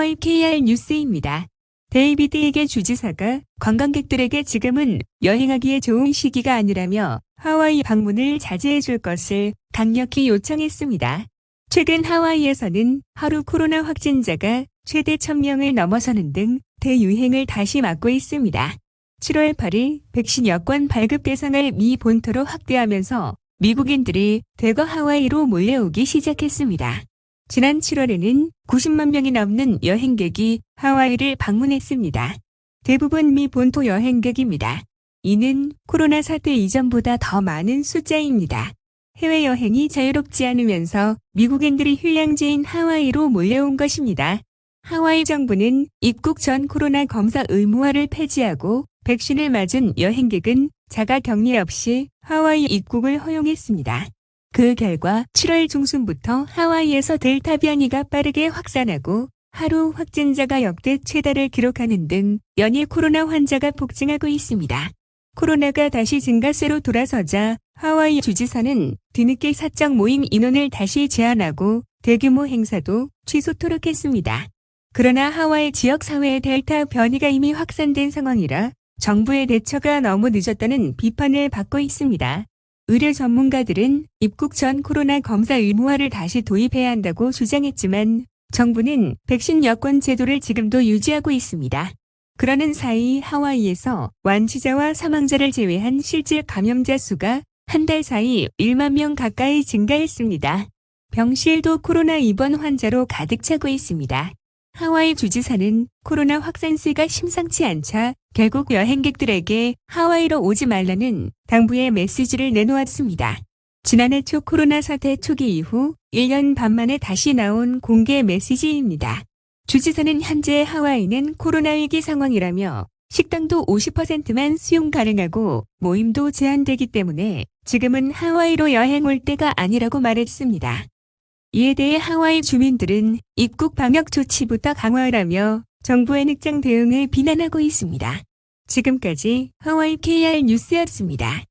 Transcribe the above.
하와이 KR 뉴스입니다. 데이비드에게 주지사가 관광객들에게 지금은 여행하기에 좋은 시기가 아니라며 하와이 방문을 자제해 줄 것을 강력히 요청했습니다. 최근 하와이에서는 하루 코로나 확진자가 최대 1000명을 넘어서는 등 대유행을 다시 맞고 있습니다. 7월 8일 백신 여권 발급 대상을 미 본토로 확대하면서 미국인들이 대거 하와이로 몰려오기 시작했습니다. 지난 7월에는 90만 명이 넘는 여행객이 하와이를 방문했습니다. 대부분 미 본토 여행객입니다. 이는 코로나 사태 이전보다 더 많은 숫자입니다. 해외여행이 자유롭지 않으면서 미국인들이 휴양지인 하와이로 몰려온 것입니다. 하와이 정부는 입국 전 코로나 검사 의무화를 폐지하고 백신을 맞은 여행객은 자가 격리 없이 하와이 입국을 허용했습니다. 그 결과 7월 중순부터 하와이에서 델타 변이가 빠르게 확산하고 하루 확진자가 역대 최다를 기록하는 등 연일 코로나 환자가 폭증하고 있습니다. 코로나가 다시 증가세로 돌아서자 하와이 주지사는 뒤늦게 사적 모임 인원을 다시 제한하고 대규모 행사도 취소토록 했습니다. 그러나 하와이 지역 사회의 델타 변이가 이미 확산된 상황이라 정부의 대처가 너무 늦었다는 비판을 받고 있습니다. 의료 전문가들은 입국 전 코로나 검사 의무화를 다시 도입해야 한다고 주장했지만 정부는 백신 여권 제도를 지금도 유지하고 있습니다. 그러는 사이 하와이에서 완치자와 사망자를 제외한 실질 감염자 수가 한 달 사이 1만 명 가까이 증가했습니다. 병실도 코로나 입원 환자로 가득 차고 있습니다. 하와이 주지사는 코로나 확산세가 심상치 않자 결국 여행객들에게 하와이로 오지 말라는 당부의 메시지를 내놓았습니다. 지난해 초 코로나 사태 초기 이후 1년 반 만에 다시 나온 공개 메시지입니다. 주지사는 현재 하와이는 코로나 위기 상황이라며 식당도 50%만 수용 가능하고 모임도 제한되기 때문에 지금은 하와이로 여행 올 때가 아니라고 말했습니다. 이에 대해 하와이 주민들은 입국 방역 조치부터 강화하라며 정부의 늑장 대응을 비난하고 있습니다. 지금까지 하와이 KR 뉴스였습니다.